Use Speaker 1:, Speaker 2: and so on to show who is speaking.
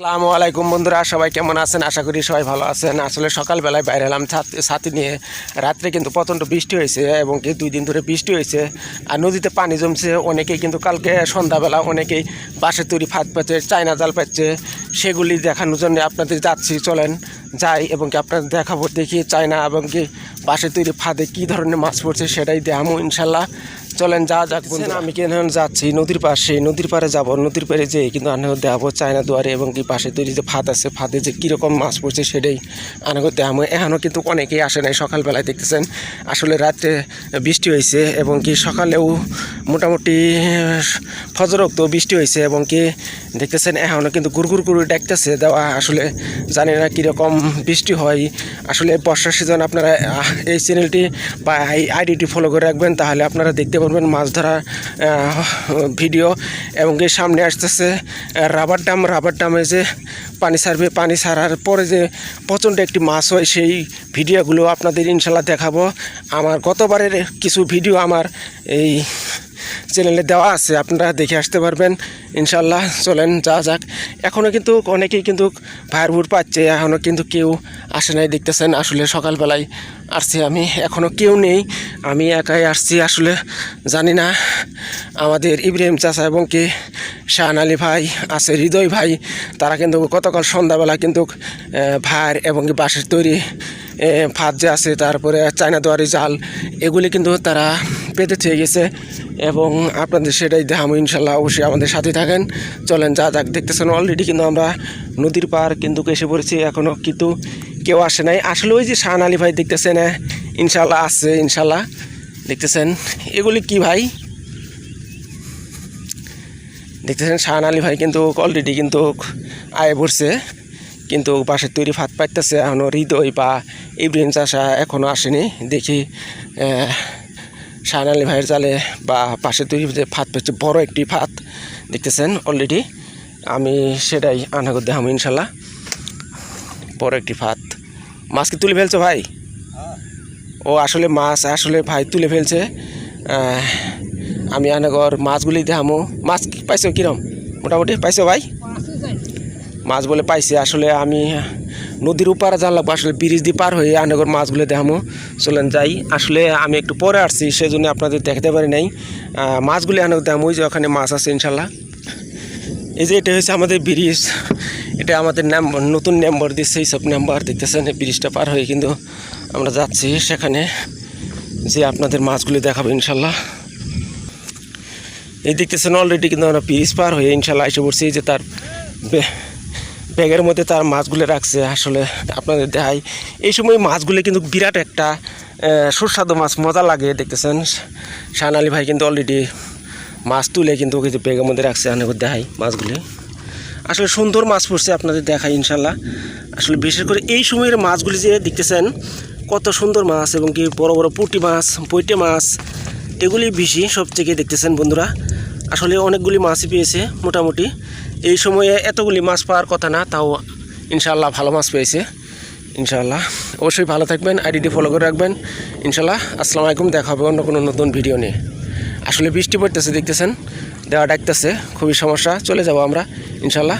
Speaker 1: আসসালামু আলাইকুম বন্ধুরা, সবাই কেমন আছেন? আশা করি সবাই ভালো আছেন। আসলে সকালবেলায় বাইরে এলাম, ছাত- নিয়ে। রাত্রে কিন্তু প্রচণ্ড বৃষ্টি হয়েছে এবং কি দুই দিন ধরে বৃষ্টি হয়েছে। আর নদীতে পানি জমছে, অনেকেই কিন্তু কালকে সন্ধ্যাবেলা অনেকেই বাঁশের তৈরি ফাঁদ পাচ্ছে চায়না জাল পাচ্ছে সেগুলি দেখানোর জন্য আপনাদের যাচ্ছি, চলেন যাই এবং কি আপনাদের দেখাবো দেখি চায়না এবং কি বাঁশের তৈরি ফাঁদে কী ধরনের মাছ পড়ছে সেটাই দেখামো ইনশাল্লাহ। চলেন, যা যাক বন্ধুরা আমি কেন যাচ্ছি? নদীর পাশে, নদীর পাড়ে যাব, নদীর পাড়ে যে কিন্তু আনাগো দেখাবো চায়না দুয়ারে এবং কি পাশে তৈরি যে ফাঁদ আছে, ফাঁদে যে কীরকম মাছ পড়ছে সেটাই আনাগো দেখাবো এখনও কিন্তু অনেকেই আসে নাই সকালবেলায়, দেখতেছেন। আসলে রাত্রে বৃষ্টি হয়েছে এবং কি সকালেও মোটামুটি ফজরক্ত বৃষ্টি হয়েছে এবং কি দেখতেছেন এখনও কিন্তু গুড়গুড় করে ডাকতেছে। দেওয়া আসলে জানি না কীরকম বৃষ্টি হয়। আসলে বর্ষার সিজন আপনারা এই চ্যানেলটি বা এই আইডিটি ফলো করে রাখবেন, তাহলে আপনারা দেখতে পারবেন মাছ ধরা ভিডিও এবং কি সামনে আসতেছে রাবার ডাম। রাবার ডামে যে পানি সারবে পানি সারার পরে যে প্রচণ্ড একটি মাছ হয়, সেই ভিডিওগুলো আপনাদের ইনশাল্লাহ দেখাবো। আমার গতবারের কিছু ভিডিও আমার এই চ্যানেলে দেওয়া আছে, আপনারা দেখে আসতে পারবেন। ইনশাল্লাহ চলেন যা যাক। এখনও কিন্তু অনেকেই কিন্তু ভুট পাচ্ছে এখনও কিন্তু কেউ আসে নাই, দেখতেছেন, আসলে সকালবেলায় আসছি আমি। এখনও কেউ নেই, আমি একাই আসছি আসলে, জানি না। আমাদের ইব্রাহিম চাচা এবং কি শাহান আলী ভাই আছে, হৃদয় ভাই, তারা কিন্তু গতকাল সন্ধ্যাবেলা কিন্তু ভার এবং বাঁশের তৈরি ফাঁদ যে আছে, তারপরে চায়না দুয়ারি জাল, এগুলি কিন্তু তারা পেতে থেকে গেছে এবং আপনাদের সেটাই দেখাবো ইনশাল্লাহ অবশ্যই আমাদের সাথে থাকেন। চলেন যা যাক দেখতেছেন অলরেডি কিন্তু আমরা নদীর পার কিন্তু এসে পড়েছি এখনও কিন্তু কেউ আসে নাই। আসলে ওই যে শাহান আলী ভাই দেখতেছেন হ্যাঁ, ইনশাল্লাহ আসছে ইনশাল্লাহ। দেখতেছেন এগুলি কি ভাই? দেখতেছেন শাহান আলী ভাই কিন্তু অলরেডি কিন্তু আয়ে পড়ছে কিন্তু বাঁশের তৈরি ফাঁদ পাইতেছে এখনও হৃদয় বা ইব্রাহিম চাষা এখনও আসেনি। দেখি শাহান আলী ভাইয়ের জালে বা পাশে তৈরি যে ফাঁদ পেয়েছে বড় একটি ফাঁদ দেখতেছেন অলরেডি আমি সেটাই আনাগত দেখাম ইনশাল্লাহ। বড় একটি ফাঁদ। মাছ কি তুলে ফেলছো ভাই? ও আসলে মাছ আসলে ভাই তুলে ফেলছে। আমি আনাগর মাছগুলি দেখামো মাছ পাইছো কিরম? মোটামুটি পাইছো ভাই? মাছ বলে পাইছি। আসলে আমি নদীর উপারে জানলাম আসলে ব্রিজ দিয়ে পার হয়ে আনাগর মাছগুলো দেখামো। চলেন যাই। আসলে আমি একটু পরে আসছি, সেজন্য আপনাদের দেখাতে পারি নাই। মাছগুলি আনাগর দেখামো, ওই যে ওখানে মাছ আছে ইনশাল্লাহ। এই যে এটা হচ্ছে আমাদের ব্রিজ এটা আমাদের নাম্বার নতুন নাম্বার দিচ্ছে এইসব নাম্বার দেখতেছেন ব্রিজটা পার হয়ে কিন্তু আমরা যাচ্ছি সেখানে। যে আপনাদের মাছগুলি দেখাবো ইনশাল্লাহ। এই দেখতেছেন অলরেডি কিন্তু আমরা ব্রিজ পার হয়ে ইনশাল্লাহ এসে পড়ছি। যে তার ব্যাগের মধ্যে তার মাছগুলো রাখছে। আসলে আপনাদের দেখাই, এই সময় মাছগুলো কিন্তু বিরাট একটা সুস্বাদু মাছ, মজা লাগে, দেখতেছেন? শাহান আলী ভাই কিন্তু অলরেডি মাছ তুলে কিন্তু যে ব্যাগের মধ্যে রাখছে অনেক দেখাই মাছগুলি। আসলে সুন্দর মাছ পড়ছে আপনাদের দেখাই ইনশাল্লাহ আসলে বিশেষ করে এই সময়ের মাছগুলি যে দেখতেছেন, কত সুন্দর মাছ এবং কি বড় বড় পুঁটি মাছ পৈটে মাছ এগুলি বেশি সব থেকে দেখতেছেন বন্ধুরা। আসলে অনেকগুলি মাছই পেয়েছে, মোটামুটি। এই সময়ে এতগুলি মাছ পাওয়ার কথা না, তাও ইনশাল্লাহ ভালো মাছ পেয়েছে। ইনশাল্লাহ অবশ্যই ভালো থাকবেন, আইডিটি ফলো করে রাখবেন। ইনশাল্লাহ আসসালামু আলাইকুম, দেখা হবে অন্য কোনো নতুন ভিডিও নিয়ে। আসলে বৃষ্টি পড়তেছে, দেখতেছেন? দেওয়া ডাকতেছে, খুবই সমস্যা, চলে যাব আমরা ইনশাল্লাহ